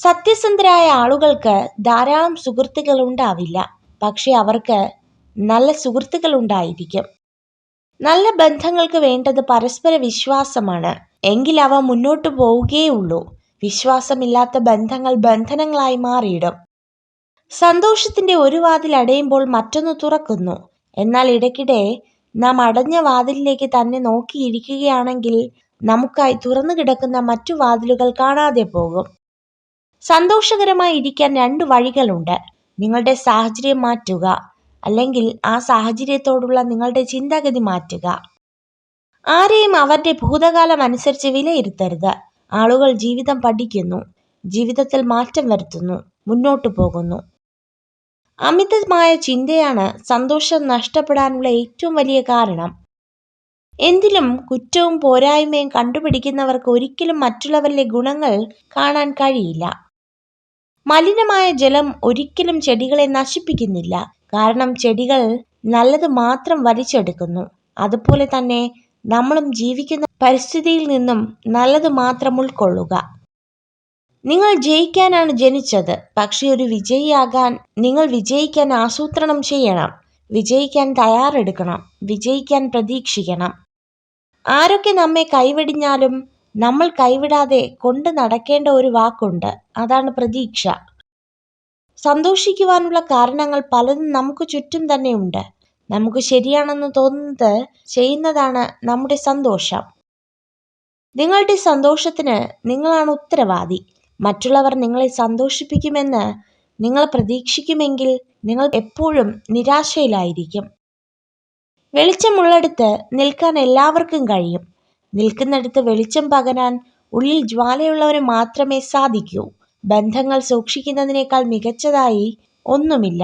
സത്യസന്ധരായ ആളുകൾക്ക് ധാരാളം സുഹൃത്തുക്കൾ ഉണ്ടാവില്ല. പക്ഷെ അവർക്ക് നല്ല സുഹൃത്തുക്കൾ ഉണ്ടായിരിക്കും. നല്ല ബന്ധങ്ങൾക്ക് വേണ്ടത് പരസ്പര വിശ്വാസമാണ്. എങ്കിൽ അവ മുന്നോട്ടു പോവുകയുള്ളൂ വിശ്വാസമില്ലാത്ത ബന്ധങ്ങൾ ബന്ധനങ്ങളായി മാറിയിടും. സന്തോഷത്തിന്റെ ഒരു വാതിൽ അടയുമ്പോൾ മറ്റൊന്ന് തുറക്കുന്നു. എന്നാൽ ഇടയ്ക്കിടെ നാം അടഞ്ഞ വാതിലിലേക്ക് തന്നെ നോക്കിയിരിക്കുകയാണെങ്കിൽ നമുക്കായി തുറന്നു കിടക്കുന്ന മറ്റു വാതിലുകൾ കാണാതെ പോകും. സന്തോഷകരമായി ഇരിക്കാൻ രണ്ട് വഴികളുണ്ട്. നിങ്ങളുടെ സാഹചര്യം മാറ്റുക അല്ലെങ്കിൽ ആ സാഹചര്യത്തോടുള്ള നിങ്ങളുടെ ചിന്താഗതി മാറ്റുക. ആരെയും അവരുടെ ഭൂതകാലം അനുസരിച്ച് വിലയിരുത്തരുത്. ആളുകൾ ജീവിതം പഠിക്കുന്നു ജീവിതത്തിൽ മാറ്റം വരുത്തുന്നു മുന്നോട്ടു പോകുന്നു. അമിതമായ ചിന്തയാണ് സന്തോഷം നഷ്ടപ്പെടാനുള്ള ഏറ്റവും വലിയ കാരണം. എന്തിലും കുറ്റവും പോരായ്മയും കണ്ടുപിടിക്കുന്നവർക്ക് ഒരിക്കലും മറ്റുള്ളവരിലെ ഗുണങ്ങൾ കാണാൻ കഴിയില്ല. മലിനമായ ജലം ഒരിക്കലും ചെടികളെ നശിപ്പിക്കുന്നില്ല. കാരണം ചെടികൾ നല്ലത് മാത്രം വലിച്ചെടുക്കുന്നു. അതുപോലെ തന്നെ നമ്മളും ജീവിക്കുന്ന പരിസ്ഥിതിയിൽ നിന്നും നല്ലത് മാത്രം ഉൾക്കൊള്ളുക. നിങ്ങൾ ജയിക്കാനാണ് ജനിച്ചത്. പക്ഷെ ഒരു വിജയിയാകാൻ നിങ്ങൾ വിജയിക്കാൻ ആസൂത്രണം ചെയ്യണം. വിജയിക്കാൻ തയ്യാറെടുക്കണം. വിജയിക്കാൻ പ്രതീക്ഷിക്കണം. ആരൊക്കെ നമ്മെ കൈവെടിഞ്ഞാലും നമ്മൾ കൈവിടാതെ കൊണ്ട് നടക്കേണ്ട ഒരു വാക്കുണ്ട്. അതാണ് പ്രതീക്ഷ. സന്തോഷിക്കുവാനുള്ള കാരണങ്ങൾ പലതും നമുക്ക് ചുറ്റും തന്നെ ഉണ്ട്. നമുക്ക് ശരിയാണെന്ന് തോന്നുന്നത് ചെയ്യുന്നതാണ് നമ്മുടെ സന്തോഷം. നിങ്ങളുടെ സന്തോഷത്തിന് നിങ്ങളാണ് ഉത്തരവാദി. മറ്റുള്ളവർ നിങ്ങളെ സന്തോഷിപ്പിക്കുമെന്ന് നിങ്ങൾ പ്രതീക്ഷിക്കുമെങ്കിൽ നിങ്ങൾ എപ്പോഴും നിരാശയിലായിരിക്കും. വെളിച്ചമുള്ളിടത്ത് നിൽക്കാൻ എല്ലാവർക്കും കഴിയും. നിൽക്കുന്നിടത്ത് വെളിച്ചം പകരാൻ ഉള്ളിൽ ജ്വാലയുള്ളവരെ മാത്രമേ സാധിക്കൂ. ബന്ധങ്ങൾ സൂക്ഷിക്കുന്നതിനേക്കാൾ മികച്ചതായി ഒന്നുമില്ല.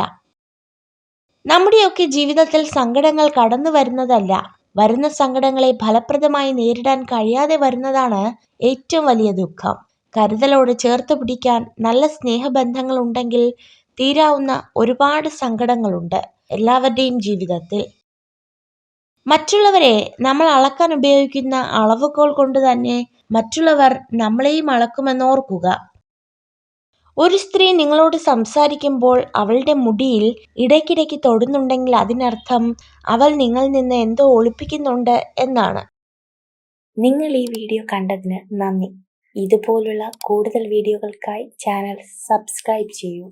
നമ്മുടെയൊക്കെ ജീവിതത്തിൽ സങ്കടങ്ങൾ കടന്നു വരുന്നതല്ല. വരുന്ന സങ്കടങ്ങളെ ഫലപ്രദമായി നേരിടാൻ കഴിയാതെ വരുന്നതാണ് ഏറ്റവും വലിയ ദുഃഖം. കരുതലോട് ചേർത്ത് പിടിക്കാൻ നല്ല സ്നേഹബന്ധങ്ങൾ ഉണ്ടെങ്കിൽ തീരാവുന്ന ഒരുപാട് സങ്കടങ്ങളുണ്ട് എല്ലാവരുടെയും ജീവിതത്തിൽ. മറ്റുള്ളവരെ നമ്മൾ അളക്കാൻ ഉപയോഗിക്കുന്ന അളവുകോൽ കൊണ്ട് തന്നെ മറ്റുള്ളവർ നമ്മളെയും അളക്കുമെന്നോർക്കുക ഒരു സ്ത്രീ നിങ്ങളോട് സംസാരിക്കുമ്പോൾ അവളുടെ മുടിയിൽ ഇടയ്ക്കിടയ്ക്ക് തൊടുന്നുണ്ടെങ്കിൽ അതിനർത്ഥം അവൾ നിങ്ങളിൽ നിന്ന് എന്തോ ഒളിപ്പിക്കുന്നുണ്ട് എന്നാണ്. നിങ്ങൾ ഈ വീഡിയോ കണ്ടതിന് നന്ദി. ഇതുപോലുള്ള കൂടുതൽ വീഡിയോകൾക്കായി ചാനൽ സബ്സ്ക്രൈബ് ചെയ്യൂ.